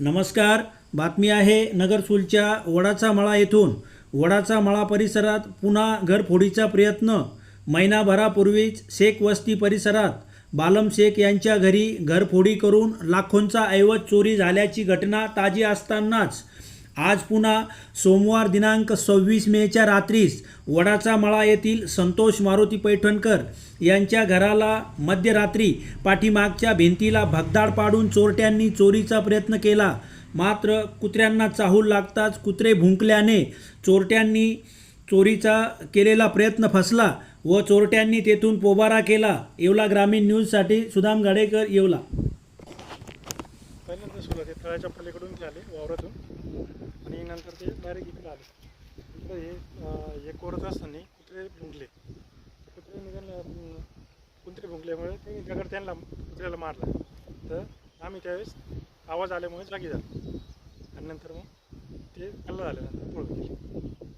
नमस्कार बातमी आहे नगरसूलच्या वडाचा मळा येथून. वडाचा मळा परिसरात पुन्हा घरफोडीचा प्रयत्न. महिनाभरापूर्वीच शेख वस्ती परिसरात बालम शेख यांच्या घरी घरफोडी करून लाखोंचा ऐवज चोरी झाल्याची घटना ताजी असतानाच आज पुन्हा सोमवार दिनांक सव्वीस मेच्या रात्रीस वडाचा मळा येथील संतोष मारुती पैठणकर यांच्या घराला मध्यरात्री पाठीमागच्या भिंतीला भगदाड पाडून चोरट्यांनी चोरीचा प्रयत्न केला. मात्र कुत्र्यांना चाहूल लागताच कुत्रे भुंकल्याने चोरट्यांनी चोरीचा केलेला प्रयत्न फसला व चोरट्यांनी तेथून पोबारा केला. येवला ग्रामीण न्यूजसाठी सुदाम गाडेकर येवला. पहिल्यांदा सुरुवात. आहे तळ्याच्या पलीकडून ते आले वावरातून. आणि नंतर ते डायरेक्ट इकडे आले. इकडे हे एक हे कोरत असताना कुत्रे भुंकले. कुत्रे निघाले कुत्रे भुंकल्यामुळे ते दगड त्यांना कुत्र्याला मारला. तर आम्ही त्यावेळेस आवाज आल्यामुळे जागी झालो. आणि नंतर मग ते हल्ला झाल्यानंतर पळून गेले